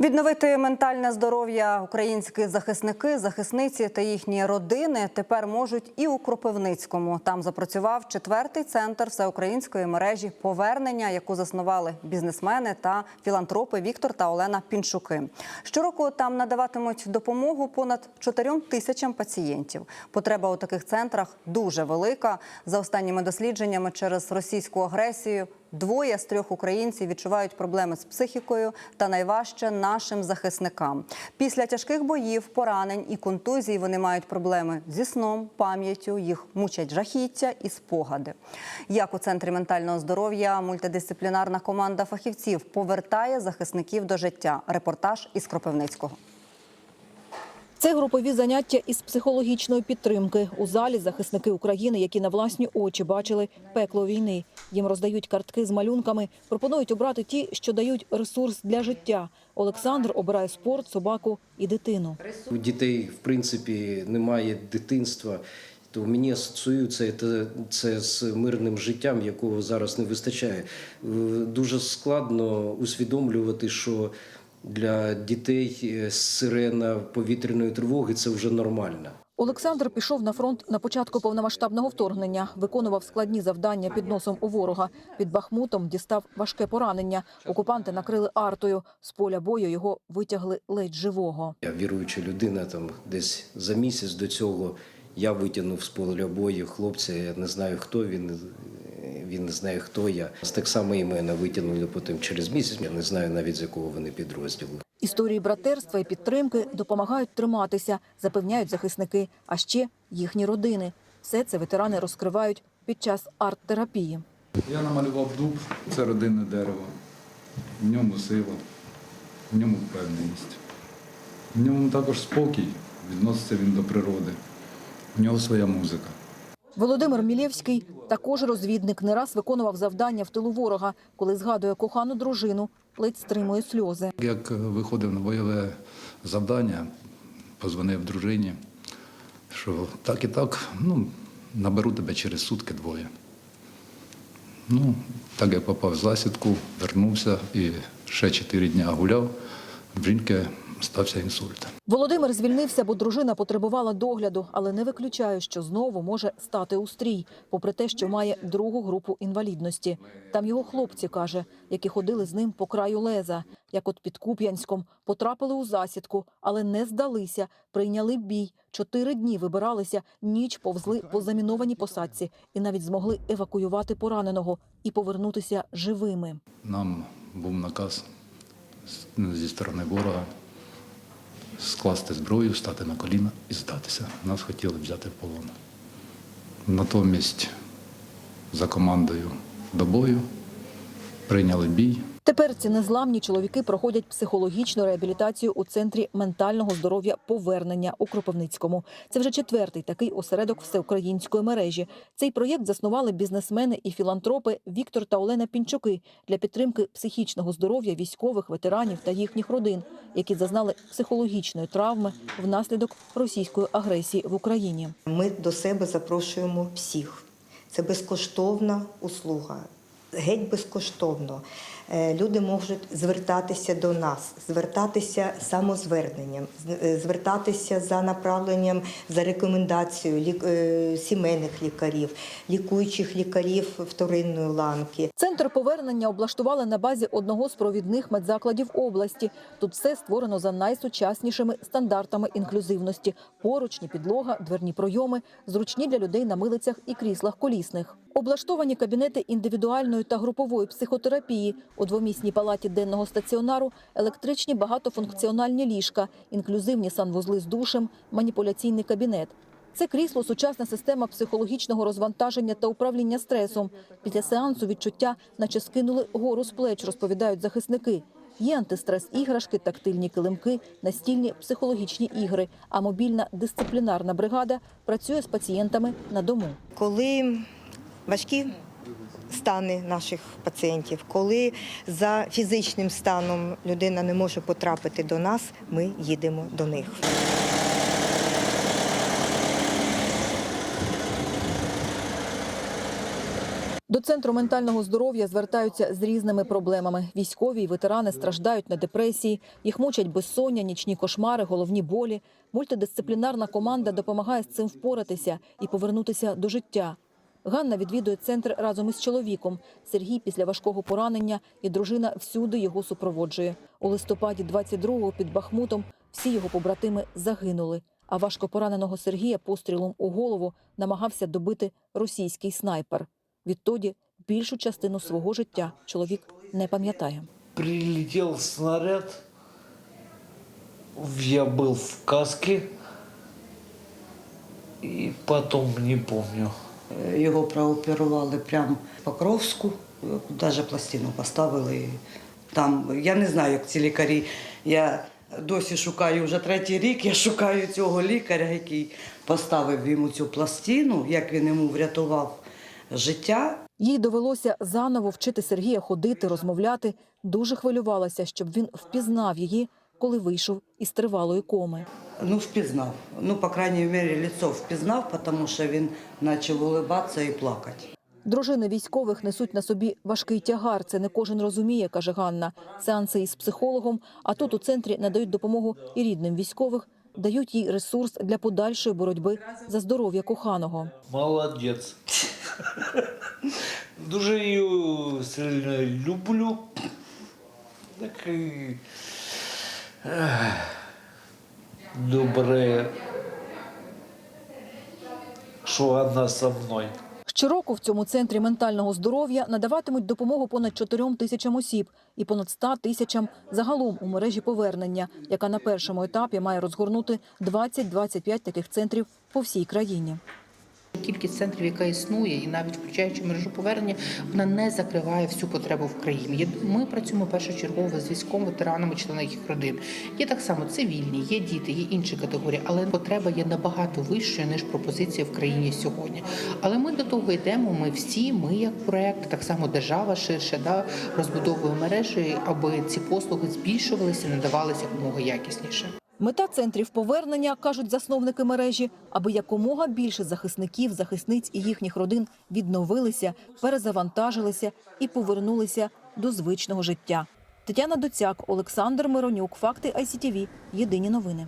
Відновити ментальне здоров'я українські захисники, захисниці та їхні родини тепер можуть і у Кропивницькому. Там запрацював четвертий центр всеукраїнської мережі повернення, яку заснували бізнесмени та філантропи Віктор та Олена Пінчуки. Щороку там надаватимуть допомогу понад 4 тисячам пацієнтів. Потреба у таких центрах дуже велика. За останніми дослідженнями через російську агресію Двоє з трьох українців відчувають проблеми з психікою та найважче нашим захисникам. Після тяжких боїв, поранень і контузій вони мають проблеми зі сном, пам'яттю, їх мучать жахіття і спогади. Як у центрі ментального здоров'я мультидисциплінарна команда фахівців повертає захисників до життя. Репортаж із Кропивницького. Це групові заняття із психологічної підтримки. У залі захисники України, які на власні очі бачили пекло війни. Їм роздають картки з малюнками, пропонують обрати ті, що дають ресурс для життя. Олександр обирає спорт, собаку і дитину. У дітей, в принципі, немає дитинства. То мені асоціюється це, це з мирним життям, якого зараз не вистачає. Дуже складно усвідомлювати, що для дітей е, сирена повітряної тривоги це вже нормально. Олександр пішов на фронт на початку повномасштабного вторгнення, виконував складні завдання під носом у ворога. Під Бахмутом дістав важке поранення. Окупанти накрили артою. З поля бою його витягли ледь живого. Я віруюча людина, там десь за місяць до цього я витягнув з поля бою хлопця. Я не знаю, хто він. Він не знає, хто я. Так само і мене витягнули потім через місяць. Я не знаю навіть з якого вони підрозділу. Історії братерства і підтримки допомагають триматися, запевняють захисники, а ще їхні родини. Все це ветерани розкривають під час арт-терапії. Я намалював дуб, це родинне дерево. В ньому сила, в ньому впевненість. В ньому також спокій, відноситься він до природи. В нього своя музика. Володимир Мілєвський також розвідник, не раз виконував завдання в тилу ворога. Коли згадує кохану дружину, ледь стримує сльози. Як виходив на бойове завдання, позвонив дружині, що так і так, ну, наберу тебе через сутки двоє. Ну, так я попав в засідку, вернувся і ще чотири дні гуляв. Жінки стався інсульт. Володимир звільнився, бо дружина потребувала догляду, але не виключає, що знову може стати у стрій, попри те, що має другу групу інвалідності. Там його хлопці, каже, які ходили з ним по краю леза, як от під Куп'янськом, потрапили у засідку, але не здалися, прийняли бій. Чотири дні вибиралися, ніч повзли по замінованій посадці і навіть змогли евакуювати пораненого і повернутися живими. Нам був наказ зі сторони ворога скласти зброю, стати на коліна і здатися. Нас хотіли взяти в полон. Натомість за командою до бою прийняли бій. Тепер ці незламні чоловіки проходять психологічну реабілітацію у центрі ментального здоров'я повернення у Кропивницькому. Це вже четвертий такий осередок всеукраїнської мережі. Цей проєкт заснували бізнесмени і філантропи Віктор та Олена Пінчуки для підтримки психічного здоров'я військових, ветеранів та їхніх родин, які зазнали психологічної травми внаслідок російської агресії в Україні. Ми до себе запрошуємо всіх. Це безкоштовна услуга, геть безкоштовно. Е, Люди можуть звертатися до нас, звертатися самозверненням, е, звертатися за направленням, за рекомендацією лік- е, сімейних лікарів, лікуючих лікарів вторинної ланки. Центр повернення облаштували на базі одного з провідних медзакладів області. Тут все створено за найсучаснішими стандартами інклюзивності: поручні, підлога, дверні пройоми, зручні для людей на милицях і кріслах колісних. Облаштовані кабінети індивідуальної та групової психотерапії у двомісній палаті денного стаціонару, електричні багатофункціональні ліжка, інклюзивні санвузли з душем, маніпуляційний кабінет. Це крісло сучасна система психологічного розвантаження та управління стресом. Після сеансу відчуття, наче скинули гору з плеч, розповідають захисники. Є антистрес іграшки, тактильні килимки, настільні психологічні ігри. А мобільна дисциплінарна бригада працює з пацієнтами на дому. Коли важкі стани наших пацієнтів, коли за фізичним станом людина не може потрапити до нас, ми їдемо до них. До центру ментального здоров'я звертаються з різними проблемами. Військові і ветерани страждають на депресії, їх мучать безсоння, нічні кошмари, головні болі. Мультидисциплінарна команда допомагає з цим впоратися і повернутися до життя. Ганна відвідує центр разом із чоловіком. Сергій після важкого поранення і дружина всюди його супроводжує. У листопаді 22-го під Бахмутом всі його побратими загинули. А важко пораненого Сергія пострілом у голову намагався добити російський снайпер. Відтоді більшу частину свого життя чоловік не пам'ятає. Прилетел снаряд. Я был в каске. И потом не помню. Його прооперували прямо в Покровську, навіть пластину поставили. Там, я не знаю, як ці лікарі. Я досі шукаю вже третій рік, я шукаю цього лікаря, який поставив йому цю пластину, як він йому врятував життя. Їй довелося заново вчити Сергія ходити, розмовляти. Дуже хвилювалася, щоб він впізнав її, коли вийшов із тривалої коми. Ну, впізнав. Ну, по крайній мірі, лицо впізнав, тому що він почав улибатися і плакати. Дружини військових несуть на собі важкий тягар. Це не кожен розуміє, каже Ганна. Сеанси із психологом, а тут у центрі надають допомогу і рідним військових, дають їй ресурс для подальшої боротьби за здоров'я коханого. Молодец. Дуже її сильно люблю. Так і добре, що вона со мною. Щороку в цьому центрі ментального здоров'я надаватимуть допомогу понад 4 тисячам осіб і понад 100 тисячам загалом у мережі повернення, яка на першому етапі має розгорнути 20-25 таких центрів по всій країні. Кількість центрів, яка існує, і навіть включаючи мережу повернення, вона не закриває всю потребу в країні. Ми працюємо першочергово з військовими ветеранами, членами їх родин. Є так само цивільні, є діти, є інші категорії, але потреба є набагато вищою ніж пропозиція в країні сьогодні. Але ми до того йдемо. Ми всі, ми як проект, так само держава ширше, да розбудовує мережі, аби ці послуги збільшувалися, надавалися якомога якісніше. Мета центрів повернення, кажуть засновники мережі, аби якомога більше захисників, захисниць і їхніх родин відновилися, перезавантажилися і повернулися до звичного життя. Тетяна Доцяк, Олександр Миронюк, Факти ICTV. Єдині новини.